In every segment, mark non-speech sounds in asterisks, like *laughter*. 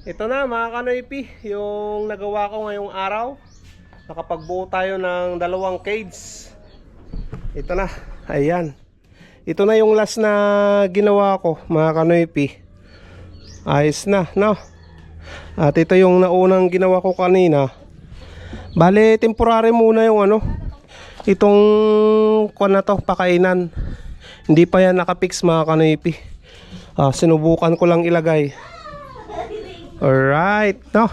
Ito na mga kanoypi, yung nagawa ko ngayong araw. Nakapagbuo tayo ng dalawang cage. Ito na, ayan. Ito na yung last na ginawa ko mga kanoypi. Ayos na, no? At ito yung naunang ginawa ko kanina. Bale, temporary muna yung ano. Itong kuwan na to, pakainan. Hindi pa yan nakapix mga kanoypi. Ah, sinubukan ko lang ilagay. Alright, no?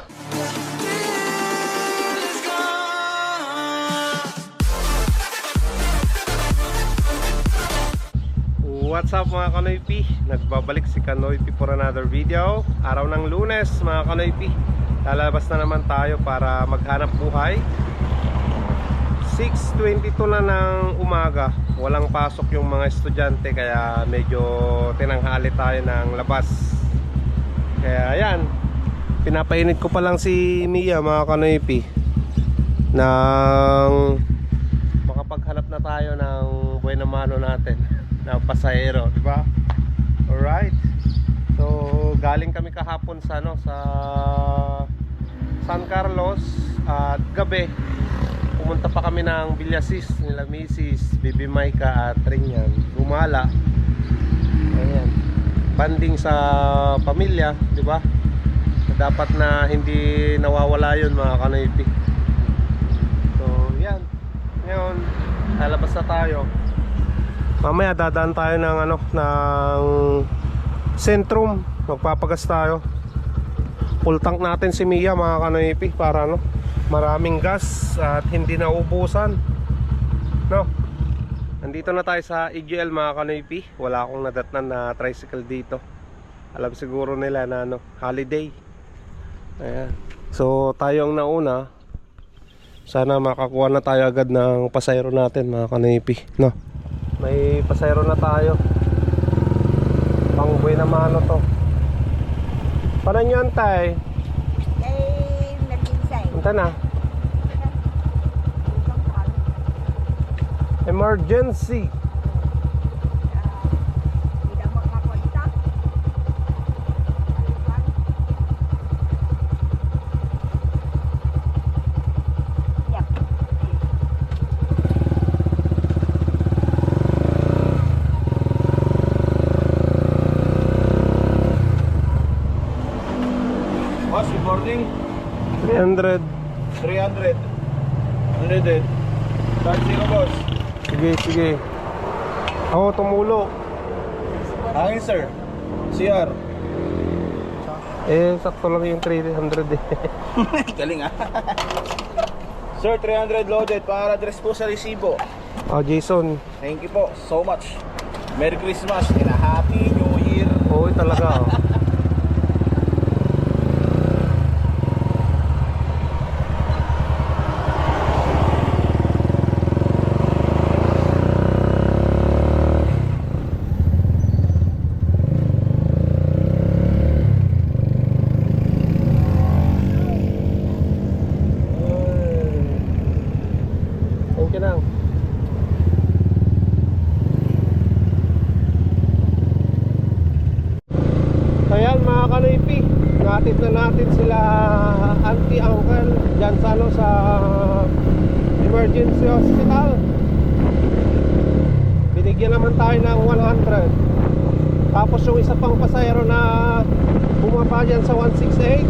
What's up mga Kanoypi? Nagbabalik si Kanoypi for another video. Araw ng lunes mga Kanoypi. Lalabas na naman tayo para maghanap buhay. 6.22 na ng umaga. Walang pasok yung mga estudyante Kaya medyo tinanghali tayo ng labas. Kaya ayan Pinapainit ko pa lang si Mia mga Kanoypi Nang makapaghanap na tayo ng buhay mano natin na pasahero, di ba? Alright. So, galing kami kahapon sa ano sa San Carlos at gabi pumunta pa kami ng Villasis nila Mrs. Bibi Maika at Rinyan. Gumala. Ayan. Banding sa pamilya, di ba? Dapat na hindi nawawala yun mga kanoypi. So, yan. Ngayon, lalabas na tayo. Mamaya dadaan tayo ng ano ng Centrum. Magpapagas tayo. Full tank natin si Mia mga kanoipi para ano maraming gas at hindi naubusan. No. Nandito na tayo sa EGL mga kanoipi. Wala akong nadatnan na tricycle dito. Alam siguro nila na ano, holiday. Ayan. So tayo ang nauna. Sana makakuha na tayo agad ng pasayro natin mga kanoipi. No. May pasayro na tayo. Pangboy na mano to. Paano nyo antay? Kay naginsay. Anta na. Emergency. Boss, good morning. 300. 300. 100. Start zero, boss. Sige, sige. Ako tumulo. Hangin, sir. CR. Eh, sakto lang yung 300 eh. *laughs* Galing, ah. sir, 300 loaded para address po sa resibo. oh, Jason. Thank you po so much. Merry Christmas and a Happy New Year. Oo, talaga. Oh. *laughs* Thank you lang. Ayan mga kanoypi, natid na natin sila auntie uncle dyan sa ano sa emergency hospital. Binigyan naman tayo ng 100. Tapos yung isa pang pasayro na bumaba dyan sa 168,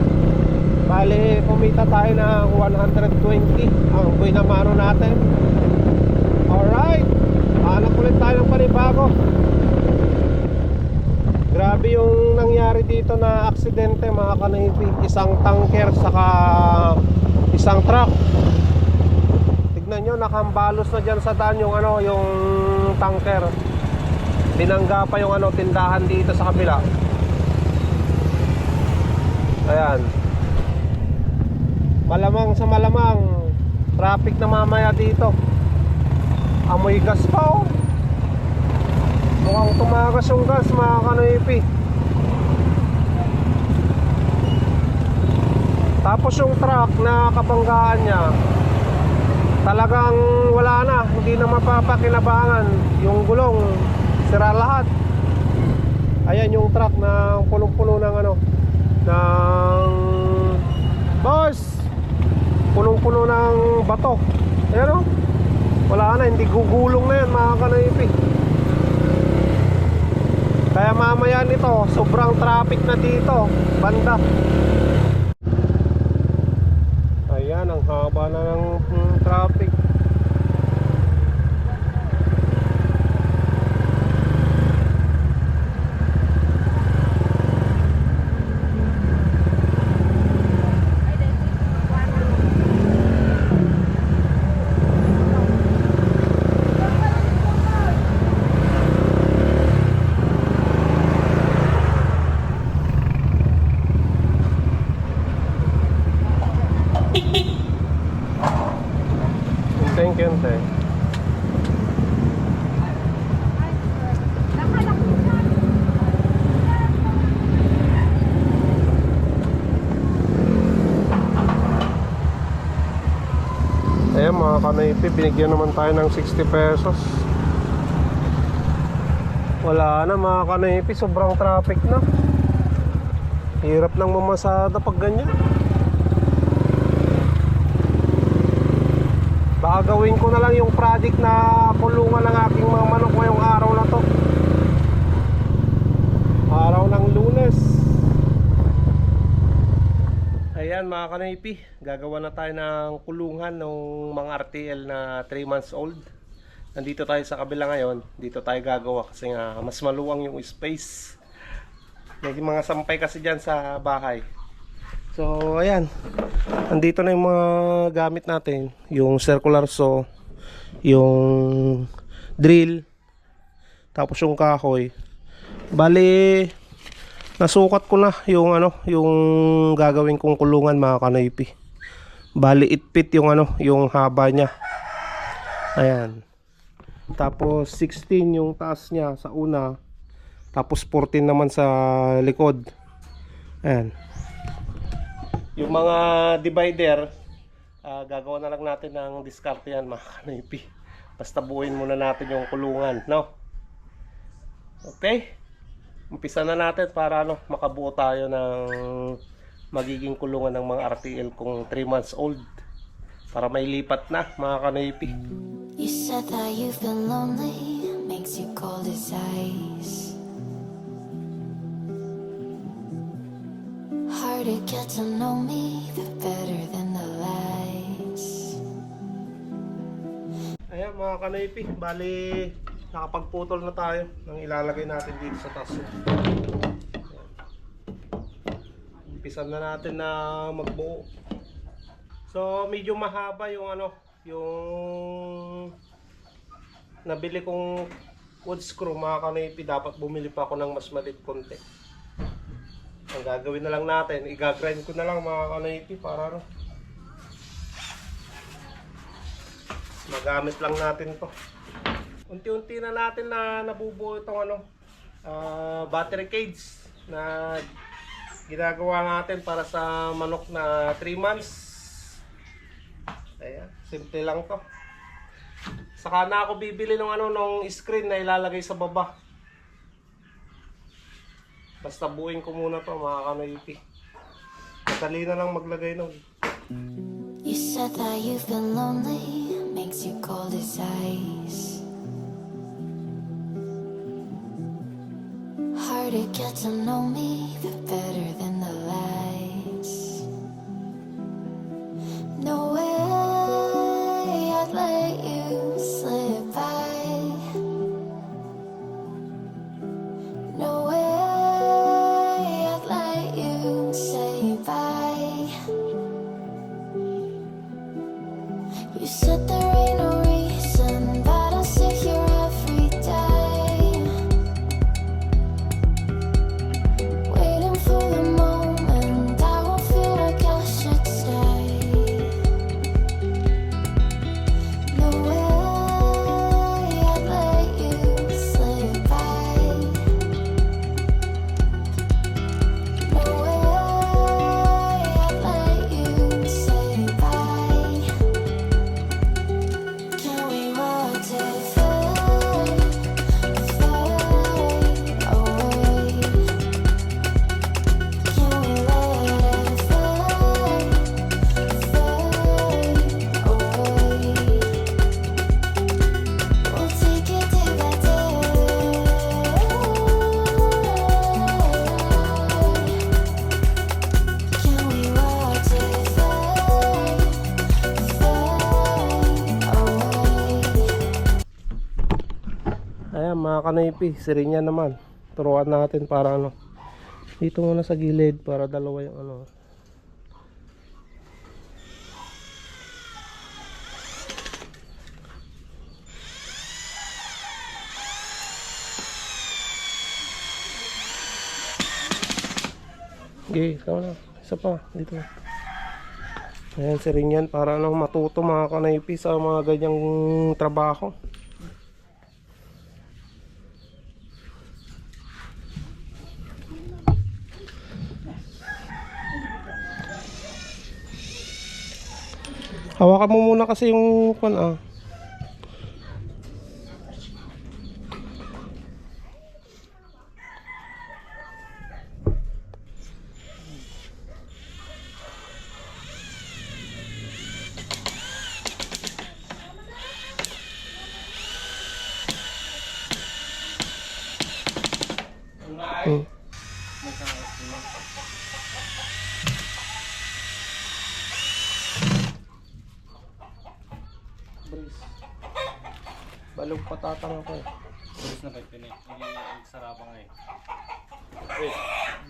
bali kumita tayo ng 120 ang buhay na mano natin. Alright, hanap ulit tayo ng panibago. Grabe yung nangyari dito na aksidente mga kanahipi Isang tanker saka isang truck. Tignan nyo nakambalos na dyan sa daan yung ano yung tanker. Binangga pa yung ano tindahan dito sa kabila. Ayan. Malamang sa malamang Traffic na mamaya dito. Amoy gas pa oh. Mukhang tumakas yung gas mga kanoipi Tapos yung truck na kabanggaan niya, talagang wala na, hindi na mapapakinabangan yung gulong, sira lahat. Ayan yung truck na punong-puno ng ano, ng boss, punong-puno ng bato. Ayan o, wala na, hindi gugulong na yan mga kanaipi. Kaya mamaya nito, sobrang traffic na dito, banda. Ayan, ang haba na ng mm, traffic. Thank you, Tay. Ayan mga kanaypi, binigyan naman tayo ng 60 pesos. Wala na mga kanaypi, sobrang traffic na. Hirap nang mamasada pag ganyan. Baka gawin ko na lang yung project na kulungan ng aking mga manok ngayong araw na to. Araw ng lunes. Ayan mga kanaypi, gagawa na tayo ng kulungan ng mga RTL na 3 months old. Nandito tayo sa kabila ngayon, dito tayo gagawa kasi nga mas maluwang yung space. May mga sampay kasi dyan sa bahay. So ayan, andito na yung mga gamit natin, yung circular saw, yung drill, tapos yung kahoy. Bali, nasukat ko na yung ano, yung gagawin kong kulungan mga kanaypi. Bali itpit yung ano, yung haba niya. Ayan. Tapos 16 yung taas niya sa una. Tapos 14 naman sa likod. Ayan. Yung mga divider, ah, gagawa na lang natin ng diskarte yan mga kanaypi. Basta buuin muna natin yung kulungan, no? Okay? Umpisa na natin para ano, makabuo tayo ng magiging kulungan ng mga RTL kung 3 months old. Para may lipat na mga kanaypi. You said that you've been lonely, makes you cold as ice. Hard to get to know me, but better than the lies. Ayan mga kanaypi, bali nakapagputol na tayo ng ilalagay natin dito sa taso. Umpisan na natin na magbuo. So medyo mahaba yung ano, yung nabili kong wood screw mga kanaypi. Dapat bumili pa ako ng mas maliit konti. Ang gagawin na lang natin, igagrind ko na lang mga kanaypi para ano, magamit lang natin to unti-unti na natin na nabubuo itong ano ah, battery cage na ginagawa natin para sa manok na 3 months. Ayan simple lang to. Saka na ako bibili ng ano nung screen na ilalagay sa baba. Basta buuin ko muna to mga kanoypi madali na lang maglagay nun. You said that you've been lonely, makes you cold as ice. To get to know me, but better Ayan mga kanaypi, sirinya naman. Turuan natin para ano. Dito muna sa gilid para dalawa yung ano. Okay, ikaw na. Isa pa, dito. Ayan, sirinyan para ano, matuto mga kanaypi sa mga ganyang trabaho. Hawakan mo muna kasi yung kwan ah. Patatang ako eh. Bilis na kayo pinay. Hindi nagsarapa nga eh. Wait,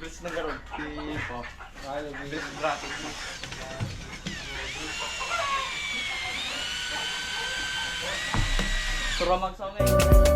bilis na garon. Tipo. Ayaw, Bilis bracket. Surah magsaw nga eh.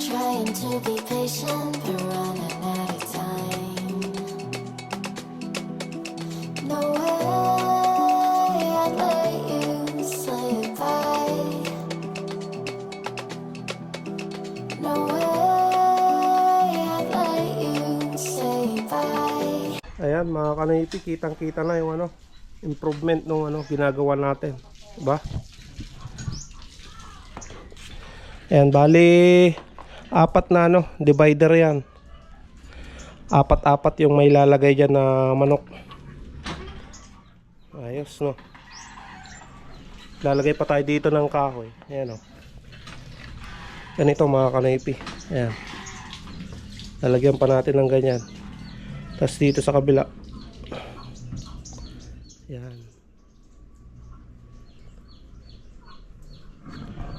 Trying to be patient, but running Kanaypi, kitang kita na yung ano, improvement nung ano, ginagawa natin. Diba? Ayan, bali apat na ano, divider yan. Apat-apat yung may lalagay dyan na manok. Ayos no. Lalagay pa tayo dito ng kahoy. Ayan o. Ganito mga kanaypi. Ayan. Lalagyan pa natin ng ganyan. Tapos dito sa kabila. Yan.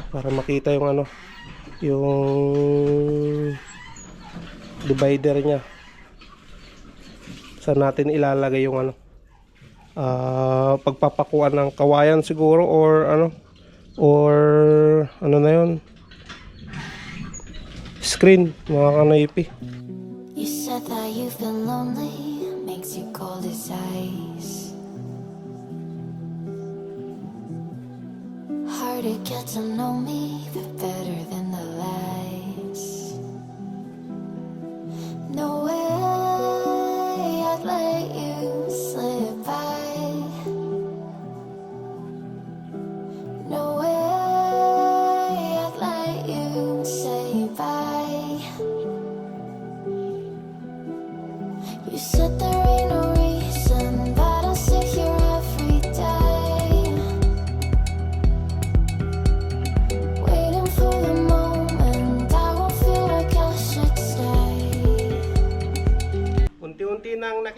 Para makita yung ano, yung divider niya. Saan natin ilalagay yung ano, ah, pagpapakuan ng kawayan siguro or ano, or ano na yun, screen, mga kanaypi. You said that you've been lonely, makes you cold as ice. To get to know me, better than the lies. No way I'd let you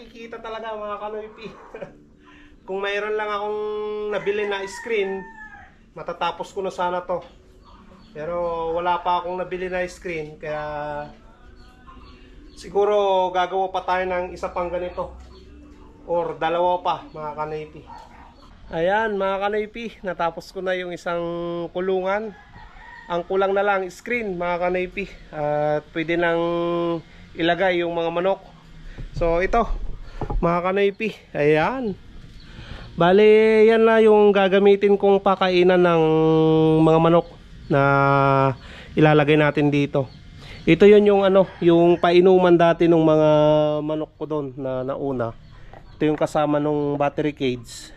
nakikita talaga mga kanoypi. *laughs* Kung mayroon lang akong nabili na screen, matatapos ko na sana to. Pero wala pa akong nabili na screen, kaya siguro gagawa pa tayo ng isa pang ganito. Or dalawa pa mga kanoypi. Ayan mga kanoypi, natapos ko na yung isang kulungan. Ang kulang na lang screen mga kanoypi. At pwede nang ilagay yung mga manok. So ito, mga kanaypi, ayan. Bale, yan na yung gagamitin kong pakainan ng mga manok na ilalagay natin dito. Ito yun yung ano, yung painuman dati ng mga manok ko doon na nauna. Ito yung kasama nung battery cage.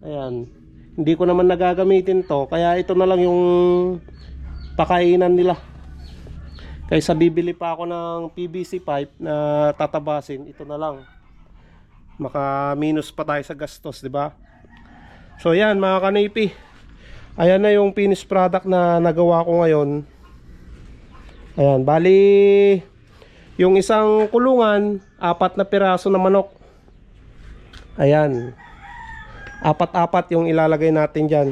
Ayan. Hindi ko naman nagagamitin to, kaya ito na lang yung pakainan nila. Kaysa bibili pa ako ng PVC pipe na tatabasin, ito na lang. Maka minus pa tayo sa gastos, di ba? So yan mga kanipi. Ayan na yung finished product na nagawa ko ngayon. Ayan, bali yung isang kulungan, apat na piraso na manok. Ayan. Apat-apat yung ilalagay natin diyan.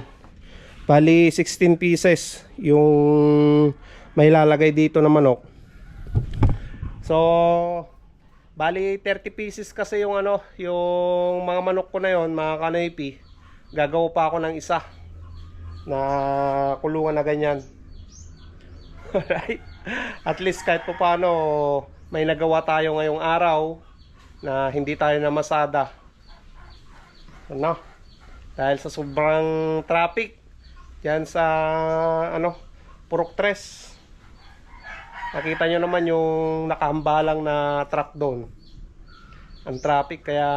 Bali 16 pieces yung may lalagay dito na manok. So, bali 30 pieces kasi yung ano, yung mga manok ko na yon, mga kanaypi. Gagawa pa ako ng isa na kulungan na ganyan. *laughs* Alright. At least kahit pa paano may nagawa tayo ngayong araw na hindi tayo namasada. Ano? Dahil sa sobrang traffic yan sa ano, Purok 3. Nakita nyo naman yung nakahambalang na truck doon. Ang traffic kaya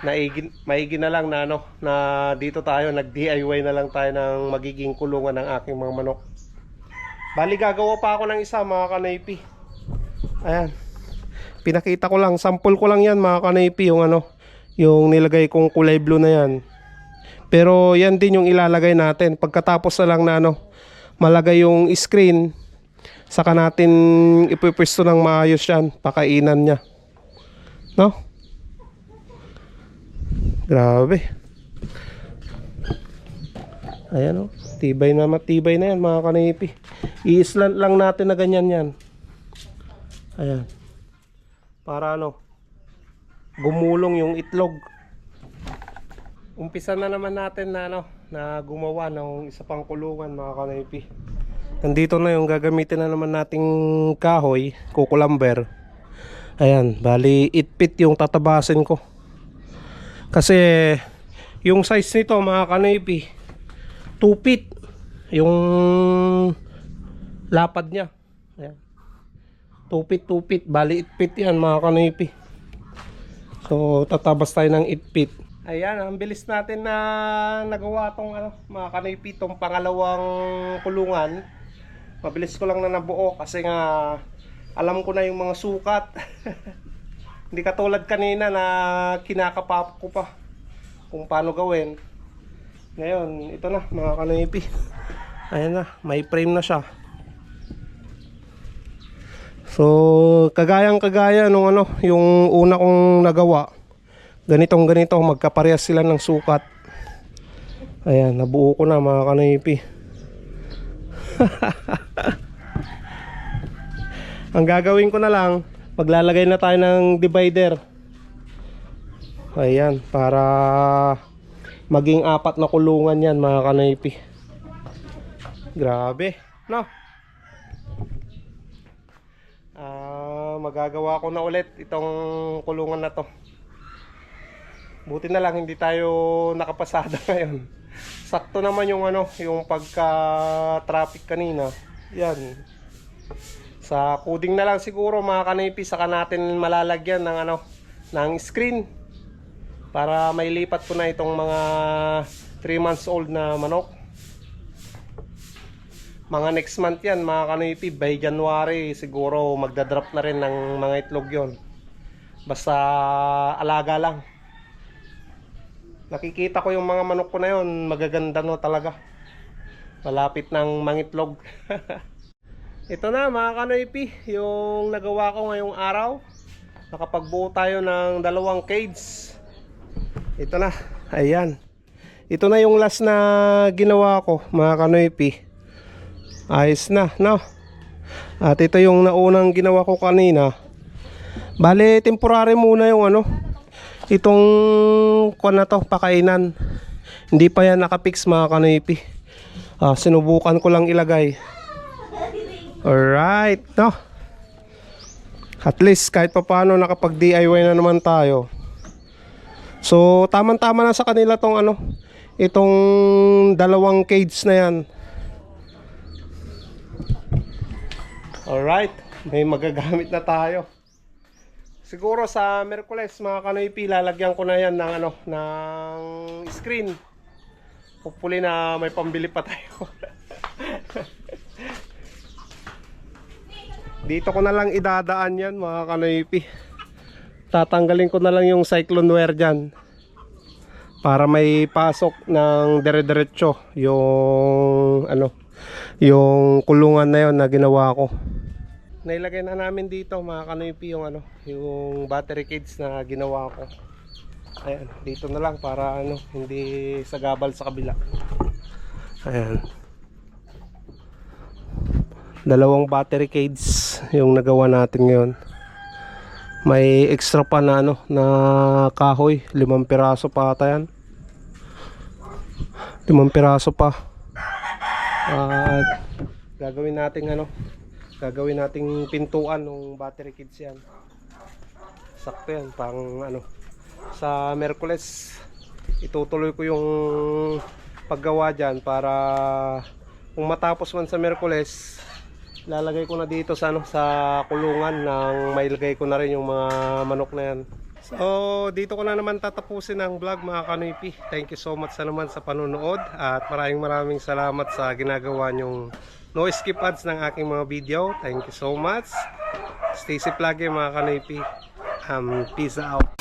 naigin, maigi na lang na ano na dito tayo nag DIY na lang tayo ng magiging kulungan ng aking mga manok. Bali gagawa pa ako ng isa mga kanaypi. Ayan. Pinakita ko lang, sample ko lang yan mga kanaypi yung ano, yung nilagay kong kulay blue na yan. Pero yan din yung ilalagay natin. Pagkatapos na lang na ano, malagay yung screen, saka natin ipipwesto ng maayos yan, pakainan niya. No? Grabe. Ayan o. Tibay na matibay na yan mga kanipi. I-slant lang natin na ganyan yan. Ayan. Para ano. Gumulong yung itlog. Umpisa na naman natin na ano. Na gumawa ng isa pang kulungan mga kanipi. Nandito na yung gagamitin na naman nating kahoy. Kukulamber. Ayan. Bali itpit yung tatabasin ko. Kasi yung size nito mga kanipi 2 feet yung lapad niya. Ayan. 2 feet 2 feet bali 8 feet yan mga kanipi. So tatabas tayo ng 8 feet. Ayan, ang bilis natin na nagawa tong ano, mga kanipi tong pangalawang kulungan. Mabilis ko lang na nabuo kasi nga alam ko na yung mga sukat. *laughs* Hindi katulad kanina na kinakapap ko pa kung paano gawin. Ngayon, ito na mga kanipi. *laughs* Ayan na, may frame na siya. So, kagayang kagaya nung ano, yung una kong nagawa. Ganitong ganito, magkaparehas sila ng sukat. Ayan, nabuo ko na mga kanipi. *laughs* Ang gagawin ko na lang, maglalagay na tayo ng divider. Ayan, para maging apat na kulungan yan mga kanaypi. Grabe, no? Ah, magagawa ko na ulit itong kulungan na to. Buti na lang hindi tayo nakapasada *laughs* ngayon. Sakto naman yung ano, yung pagka traffic kanina. Yan. Sa coding na lang siguro mga kanipi saka natin malalagyan ng ano ng screen para may lipat ko na itong mga 3 months old na manok. Mga next month yan mga kanipi by January siguro magdadrop na rin ng mga itlog yon. Basta alaga lang. Nakikita ko yung mga manok ko na yon magaganda no talaga. Malapit ng mangitlog. *laughs* Ito na mga kanoypi, yung nagawa ko ngayong araw. Nakapagbuo tayo ng dalawang cage. Ito na, ayan. Ito na yung last na ginawa ko mga kanoypi. Ayos na, no? At ito yung naunang ginawa ko kanina. Bale, temporary muna yung ano. Itong kuwan na to, pakainan. Hindi pa yan nakapix mga kanoypi. Ah, sinubukan ko lang ilagay. Alright, no? At least kahit pa paano nakapag DIY na naman tayo. So, tamang-tama na sa kanila tong ano, itong dalawang cage na yan. Alright, may magagamit na tayo. Siguro sa Merkules mga kanoypi, lalagyan ko na yan ng ano, ng screen. Hopefully na may pambili pa tayo. *laughs* Dito ko na lang idadaan yan mga kanoypi. Tatanggalin ko na lang yung cyclone wear dyan. Para may pasok ng dire-diretso yung ano, yung kulungan na yon na ginawa ko. Nailagay na namin dito mga kanoypi yung ano, yung battery cage na ginawa ko. Ayan, dito na lang para ano, hindi sagabal sa kabila. Ayan. Dalawang battery cage yung nagawa natin ngayon. May extra pa na ano, na kahoy, limang piraso pa ata yan. Limang piraso pa. At gagawin nating ano, gagawin nating pintuan ng battery kits yan. Sakto yan, pang ano, sa Merkules itutuloy ko yung paggawa dyan para kung matapos man sa Merkules lalagay ko na dito sa ano sa kulungan nang mailagay ko na rin yung mga manok na yan. So, dito ko na naman tatapusin ang vlog mga kanipi. Thank you so much sa naman sa panonood at maraming maraming salamat sa ginagawa nyong no skip ads ng aking mga video. Thank you so much. Stay safe lagi mga kanipi. Um, peace out.